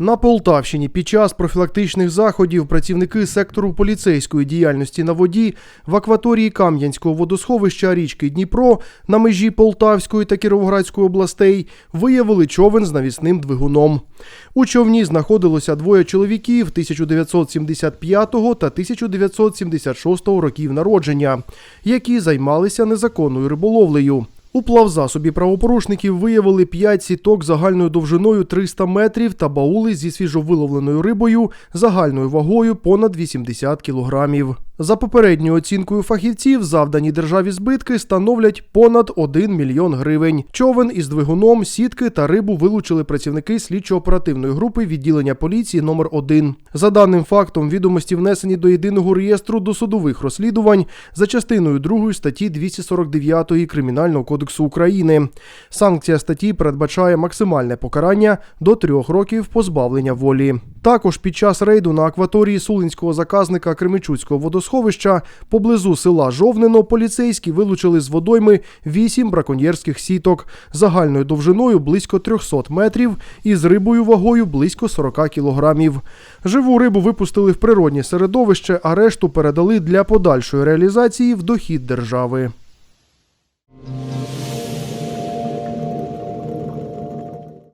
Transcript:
На Полтавщині під час профілактичних заходів працівники сектору поліцейської діяльності на воді в акваторії Кам'янського водосховища річки Дніпро на межі Полтавської та Кіровоградської областей виявили човен з навісним двигуном. У човні знаходилося двоє чоловіків 1975 та 1976 років народження, які займалися незаконною риболовлею. У плавзасобі правопорушників виявили 5 сіток загальною довжиною 300 метрів та баули зі свіжовиловленою рибою загальною вагою понад 80 кілограмів. За попередньою оцінкою фахівців, завдані державі збитки становлять понад 1 мільйон гривень. Човен із двигуном, сітки та рибу вилучили працівники слідчо-оперативної групи відділення поліції номер 1 За даним фактом, відомості внесені до єдиного реєстру досудових розслідувань за частиною 2 статті 249 Кримінального кодексу України. Санкція статті передбачає максимальне покарання до трьох років позбавлення волі. Також під час рейду на акваторії сулинського заказника Кременчуцького водосховища поблизу села Жовнино поліцейські вилучили з водойми вісім браконьєрських сіток загальною довжиною близько 300 метрів і з рибою вагою близько 40 кілограмів. Живу рибу випустили в природнє середовище, а решту передали для подальшої реалізації в дохід держави.